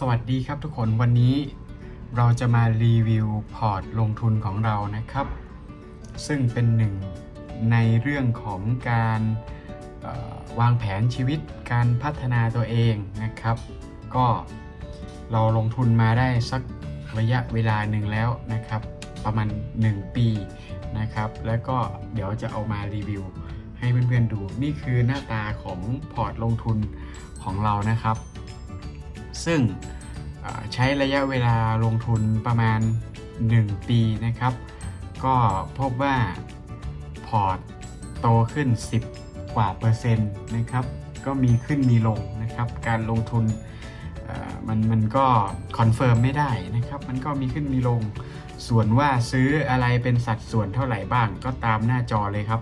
สวัสดีครับทุกคนวันนี้เราจะมารีวิวพอร์ตลงทุนของเรานะครับ ซึ่งเป็นหนึ่งในเรื่องของการวางแผนชีวิตการพัฒนาตัวเองนะครับ ก็เราลงทุนมาได้สักระยะเวลาหนึ่งแล้วนะครับ ประมาณ 1 ปีนะครับ แล้วก็เดี๋ยวจะเอามารีวิวให้เพื่อนๆดูนี่คือหน้าตาของพอร์ตลงทุนของเรานะครับ ซึ่งใช้ระยะเวลาลงทุนประมาณ 1 ปีนะครับ ก็พบว่าพอร์ตโตขึ้น 10 กว่าเปอร์เซ็นต์นะครับ ก็มีขึ้นมีลงนะครับ การลงทุนมันมันก็คอนเฟิร์มไม่ได้นะครับ มันก็มีขึ้นมีลง ส่วนว่าซื้ออะไรเป็นสัดส่วนเท่าไหร่บ้างก็ตามหน้าจอเลยครับ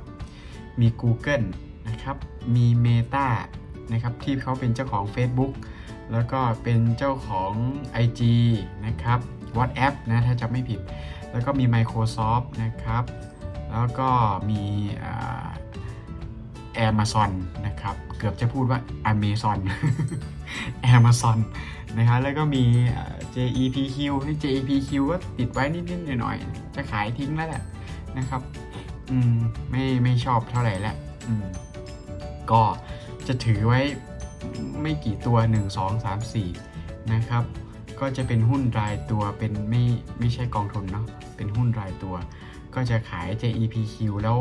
มี Google นะครับ มี Meta นะครับที่เขาเป็นเจ้าของ Facebook แล้วก็เป็นเจ้าของ IG นะครับ WhatsApp นะถ้าจำไม่ผิด แล้วก็มี Microsoft นะครับ แล้วก็มีอ่า Amazon นะครับ เกือบจะพูดว่า Amazon Amazon นะครับแล้วก็มี JEPQ ให้ JEPQ ก็ติดไว้นิดๆหน่อยๆจะขายทิ้งแล้วแหละนะครับ อืม ไม่ไม่ชอบเท่าไหร่แล้วอืม ก็จะถือไว้ ไม่กี่ตัว 1 2 3 4 นะครับ ก็จะเป็นหุ้นรายตัวเป็นไม่ไม่ใช่กองทุนเนาะเป็นหุ้นรายตัว ก็จะขาย JEPQ แล้ว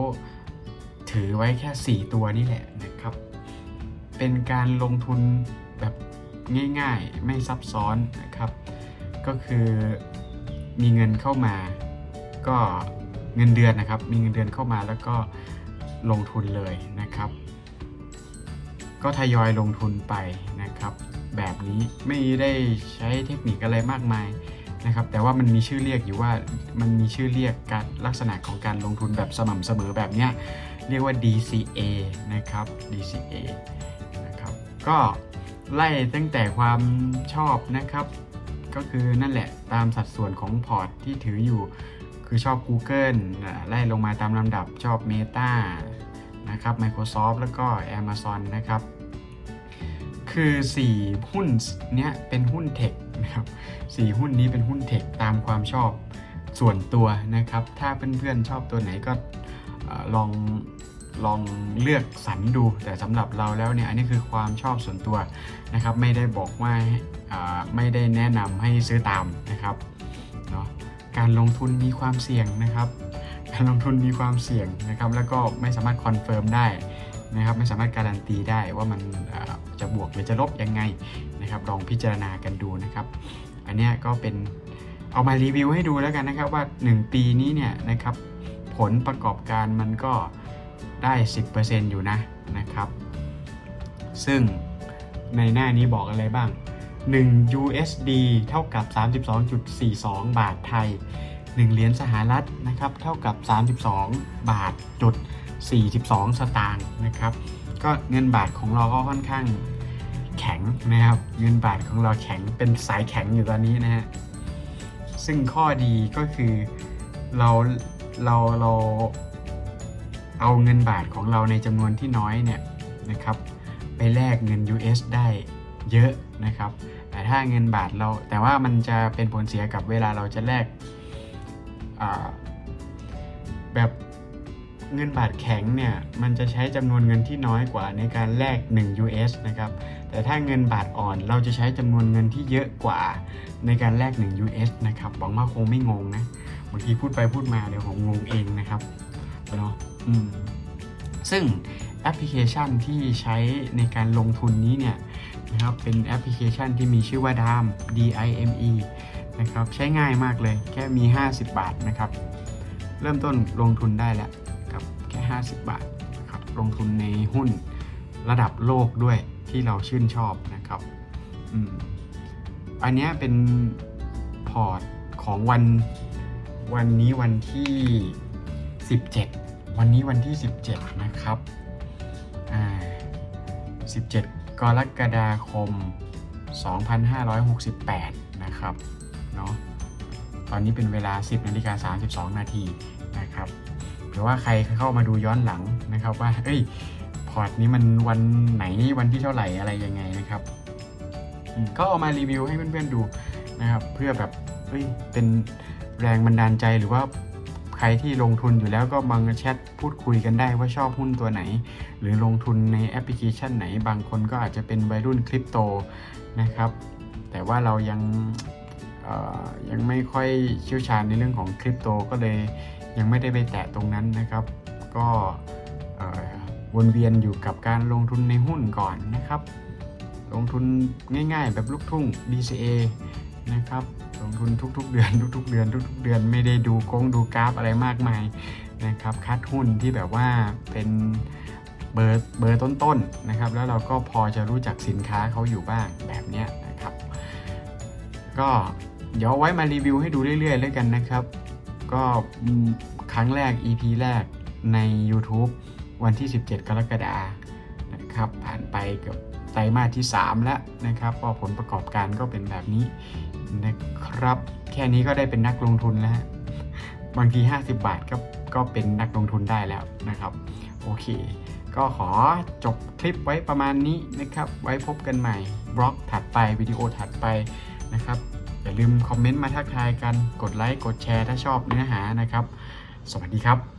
ถือไว้แค่ 4 ตัวนี่แหละนะครับ เป็นการลงทุนแบบง่ายๆ ไม่ซับซ้อนนะครับ ก็คือมีเงินเข้ามาก็เงินเดือนนะครับ มีเงินเดือนเข้ามาแล้วก็ลงทุนเลยนะครับ ก็ทยอยลงทุนไปนะครับ แบบนี้ไม่ได้ใช้เทคนิคอะไรมากมายนะครับ แต่ว่ามันมีชื่อเรียกอยู่ว่ามันมีชื่อเรียกการลักษณะของการลงทุนแบบสม่ำเสมอแบบเนี้ยเรียกว่า DCA นะครับ DCA นะครับก็ไล่ตั้งแต่ความชอบนะครับ ก็คือนั่นแหละตามสัดส่วนของพอร์ตที่ถืออยู่ คือชอบ Google อ่าไล่ลงมาตามลำดับชอบ Meta นะครับ Microsoft แล้วก็ Amazon นะครับ คือ 4 หุ้นเนี้ยเป็นหุ้นเทคนะครับ4หุ้นนี้เป็นหุ้นเทคตามความชอบส่วนตัวนะครับ ถ้าเพื่อนๆชอบตัวไหนก็ลองลองเลือกสรรดู แต่สำหรับเราแล้วเนี่ยอันนี้คือความชอบส่วนตัวนะครับ ไม่ได้บอกว่าไม่ได้แนะนำให้ซื้อตามนะครับเนาะการลงทุนมีความเสี่ยงนะครับ การลงทุนมีความเสี่ยงนะครับ แล้วก็ไม่สามารถคอนเฟิร์มได้นะครับ ไม่สามารถการันตีได้ว่ามันเจะบวกหรือจะลบยังไงนะครับ ลองพิจารณากันดูนะครับ อันนี้ก็เป็นเอามารีวิวให้ดูแล้วกันนะครับว่า 1 ปีนี้เนี่ยนะครับผลประกอบการมันก็ได้ 10%อยู่นะนะครับ ซึ่งในหน้านี้บอกอะไรบ้าง 1 USD เท่ากับ 32.42 บาทไทย 1 เหรียญสหรัฐนะครับ เท่ากับ 32 บาทจุด42 สตางค์นะครับ ก็เงินบาทของเราก็ค่อนข้าง แข็งนะครับ เงินบาทของเราแข็งเป็นสายแข็งอยู่ตอนนี้นะฮะซึ่งข้อดีก็คือเราเราเราเอาเงินบาทของเราในจำนวนที่น้อยเนี่ยนะครับ ไปแลกเงิน US ได้เยอะนะครับ แต่ถ้าเงินบาทเราแต่ว่ามันจะเป็นผลเสียกับเวลาเราจะแลกแบบเงินบาทแข็งเนี่ย มันจะใช้จำนวนเงินที่น้อยกว่าในการแลก 1 US นะครับ แต่ถ้าเงินบาทอ่อนเราจะใช้จำนวนเงินที่เยอะกว่าในการแลก1 US นะครับหวังว่าคงไม่งงนะบางทีพูดไปพูดมาเดี๋ยวผมงงเองนะครับเนาะอืมซึ่งแอปพลิเคชันที่ใช้ในการลงทุนนี้เนี่ยนะครับเป็นแอปพลิเคชันที่มีชื่อว่า DIME D I M E นะครับใช้ง่ายมากเลยแค่มี 50 บาทนะครับ เริ่มต้นลงทุนได้แล้วครับแค่ 50 บาทนะครับลงทุนในหุ้นระดับโลกด้วย ที่เราชื่นชอบนะครับอืมอันนี้เป็นพอร์ตของวันวันนี้วันที่ 17 วันนี้วันที่ 17 นะครับอ่า17 กรกฎาคม 2568 นะครับเนาะตอนนี้เป็นเวลา 10นาฬิกา32 นาทีนะครับหรือว่าใครเข้ามาดูย้อนหลังนะครับว่าเอ้ย พอร์ตนี้มันวันไหนวันที่เท่าไหร่อะไรยังไงนะครับ ก็เอามารีวิวให้เพื่อนๆดูนะครับ เพื่อแบบเฮ้ยเป็นแรงบันดาลใจหรือว่าใครที่ลงทุนอยู่แล้วก็มาแชทพูดคุยกันได้ว่าชอบหุ้นตัวไหน หรือลงทุนในแอปพลิเคชันไหน บางคนก็อาจจะเป็นวัยรุ่นคริปโตนะครับ แต่ว่าเรายังยังไม่ค่อยเชี่ยวชาญในเรื่องของคริปโตก็เลยยังไม่ได้ไปแตะตรงนั้นนะครับ ก็ วนเวียนอยู่กับการลงทุนในหุ้นก่อนนะครับ ลงทุนง่ายๆ แบบลูกทุ่ง DCA นะครับลงทุนทุกๆ เดือนทุกๆ เดือนทุกๆ เดือนไม่ได้ดูกงดูกราฟอะไรมากมายนะครับคัดหุ้นที่แบบว่าเป็นเบอร์เบอร์ต้นๆนะครับ แล้วเราก็พอจะรู้จักสินค้าเขาอยู่บ้างแบบนี้นะครับ ก็เดี๋ยวเอาไว้มารีวิวให้ดูเรื่อยๆแล้วกันนะครับ ก็ครั้งแรก EP แรกใน YouTube วันที่ 17 กรกฎาคมนะครับผ่านไปเกับไตรมาสที่ 3 แล้วนะครับก็ผลประกอบการก็เป็นแบบนี้นะครับ แค่นี้ก็ได้เป็นนักลงทุนแล้วบางที 50 บาทก็ก็เป็นนักลงทุนได้แล้วนะครับ โอเค ก็ขอจบคลิปไว้ประมาณนี้นะครับ ไว้พบกันใหม่บล็อกถัดไปวิดีโอถัดไปนะครับ อย่าลืมคอมเมนต์มาทักทายกันกดไลค์กดแชร์ถ้าชอบเนื้อหานะครับ สวัสดีครับ